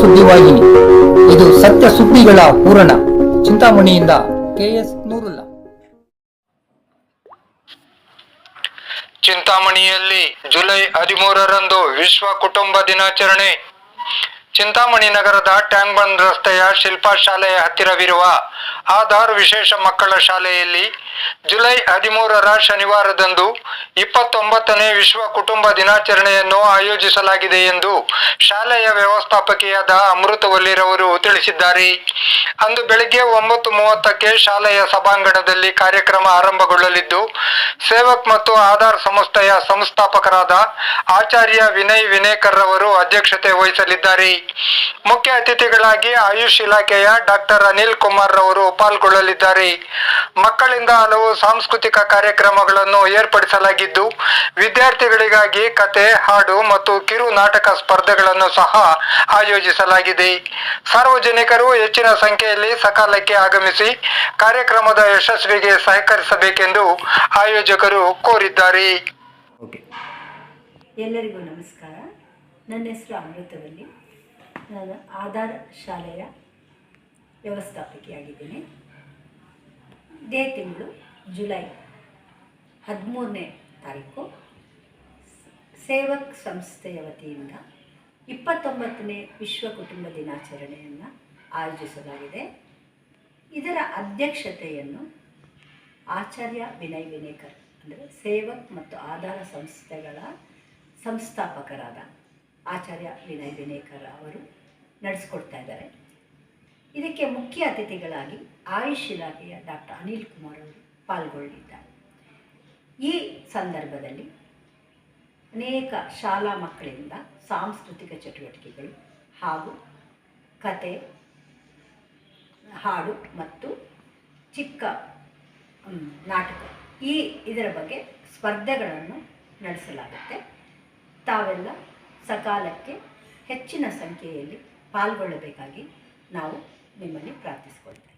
ಸುದ್ದಿವಾಹಿನಿ ಇದು ಸತ್ಯ ಸುದ್ದಿಗಳ ಪೂರಣ ಚಿಂತಾಮಣಿಯಿಂದ ಕೆಎಸ್ ನೂರುಲ್ಲ. ಚಿಂತಾಮಣಿಯಲ್ಲಿ ಜುಲೈ ಹದಿಮೂರರಂದು ವಿಶ್ವ ಕುಟುಂಬ ದಿನಾಚರಣೆ. ಚಿಂತಾಮಣಿ ನಗರದ ಟ್ಯಾಂಕ್ ಬಂದ್ ರಸ್ತೆಯ ಶಿಲ್ಪಾ ಶಾಲೆಯ ಹತ್ತಿರವಿರುವ ಆಧಾರ್ ವಿಶೇಷ ಮಕ್ಕಳ ಶಾಲೆಯಲ್ಲಿ ಜುಲೈ ಹದಿಮೂರರ ಶನಿವಾರದಂದು ಇಪ್ಪತ್ತೊಂಬತ್ತನೇ ವಿಶ್ವ ಕುಟುಂಬ ದಿನಾಚರಣೆಯನ್ನು ಆಯೋಜಿಸಲಾಗಿದೆ ಎಂದು ಶಾಲೆಯ ವ್ಯವಸ್ಥಾಪಕಿಯಾದ ಅಮೃತವಲ್ಲಿರವರು ತಿಳಿಸಿದ್ದಾರೆ. ಅಂದು ಬೆಳಿಗ್ಗೆ ಒಂಬತ್ತು ಮೂವತ್ತಕ್ಕೆ ಶಾಲೆಯ ಸಭಾಂಗಣದಲ್ಲಿ ಕಾರ್ಯಕ್ರಮ ಆರಂಭಗೊಳ್ಳಲಿದ್ದು, ಸೇವಕ್ ಮತ್ತು ಆಧಾರ್ ಸಂಸ್ಥೆಯ ಸಂಸ್ಥಾಪಕರಾದ ಆಚಾರ್ಯ ವಿನಯ್ ವಿನೇಕರ್ ರವರು ಅಧ್ಯಕ್ಷತೆ ವಹಿಸಲಿದ್ದಾರೆ. ಮುಖ್ಯ ಅತಿಥಿಗಳಾಗಿ ಆಯುಷ್ ಇಲಾಖೆಯ ಡಾಕ್ಟರ್ ಅನಿಲ್ ಕುಮಾರ್ ರವರು ಪಾಲ್ಗೊಳ್ಳಲಿದ್ದಾರೆ. ಮಕ್ಕಳಿಂದ ಹಲವು ಸಾಂಸ್ಕೃತಿಕ ಕಾರ್ಯಕ್ರಮಗಳನ್ನು ಏರ್ಪಡಿಸಲಾಗಿದ್ದು, ವಿದ್ಯಾರ್ಥಿಗಳಿಗಾಗಿ ಕತೆ, ಹಾಡು ಮತ್ತು ಕಿರು ನಾಟಕ ಸ್ಪರ್ಧೆಗಳನ್ನು ಸಹ ಆಯೋಜಿಸಲಾಗಿದೆ. ಸಾರ್ವಜನಿಕರು ಹೆಚ್ಚಿನ ಸಂಖ್ಯೆಯಲ್ಲಿ ಸಕಾಲಕ್ಕೆ ಆಗಮಿಸಿ ಕಾರ್ಯಕ್ರಮದ ಯಶಸ್ವಿಗೆ ಸಹಕರಿಸಬೇಕೆಂದು ಆಯೋಜಕರು ಕೋರಿದ್ದಾರೆ. ಎಲ್ಲರಿಗೂ ನಮಸ್ಕಾರ. ನನ್ನ ಹೆಸರು ಅಮೃತವಲ್ಲಿ. ನಾನು ಆಧಾರ್ ಶಾಲೆಯ ವ್ಯವಸ್ಥಾಪಕಿಯಾಗಿದ್ದೀನಿ. ಇದೇ ತಿಂಗಳು ಜುಲೈ ಹದಿಮೂರನೇ ತಾರೀಕು. ಸೇವಕ್ ಸಂಸ್ಥೆಯ ವತಿಯಿಂದ ಇಪ್ಪತ್ತೊಂಬತ್ತನೇ ವಿಶ್ವ ಕುಟುಂಬ ದಿನಾಚರಣೆಯನ್ನು ಆಯೋಜಿಸಲಾಗಿದೆ. ಇದರ ಅಧ್ಯಕ್ಷತೆಯನ್ನು ಆಚಾರ್ಯ ವಿನಯ್ ವಿನೇಕರ್, ಅಂದರೆ ಸೇವಕ್ ಮತ್ತು ಆಧಾರ ಸಂಸ್ಥೆಗಳ ಸಂಸ್ಥಾಪಕರಾದ ಆಚಾರ್ಯ ವಿನಯ್ ವಿನೇಕರ್ ಅವರು ನಡೆಸ್ಕೊಡ್ತಾ ಇದ್ದಾರೆ. ಇದಕ್ಕೆ ಮುಖ್ಯ ಅತಿಥಿಗಳಾಗಿ ಆಯುಷ್ ಇಲಾಖೆಯ ಡಾಕ್ಟರ್ ಅನಿಲ್ ಕುಮಾರ್ ಅವರು ಪಾಲ್ಗೊಳ್ಳಿದ್ದಾರೆ ಈ ಸಂದರ್ಭದಲ್ಲಿ ಅನೇಕ ಶಾಲಾ ಮಕ್ಕಳಿಂದ ಸಾಂಸ್ಕೃತಿಕ ಚಟುವಟಿಕೆಗಳು ಹಾಗೂ ಕತೆ, ಹಾಡು ಮತ್ತು ಚಿಕ್ಕ ನಾಟಕ ಈ ಇದರ ಬಗ್ಗೆ ಸ್ಪರ್ಧೆಗಳನ್ನು ನಡೆಸಲಾಗುತ್ತೆ. ತಾವೆಲ್ಲ ಸಕಾಲಕ್ಕೆ ಹೆಚ್ಚಿನ ಸಂಖ್ಯೆಯಲ್ಲಿ ಪಾಲ್ಗೊಳ್ಳಬೇಕಾಗಿ ನಾವು మిమ్మల్ని ప్రార్థిస్తున్నాను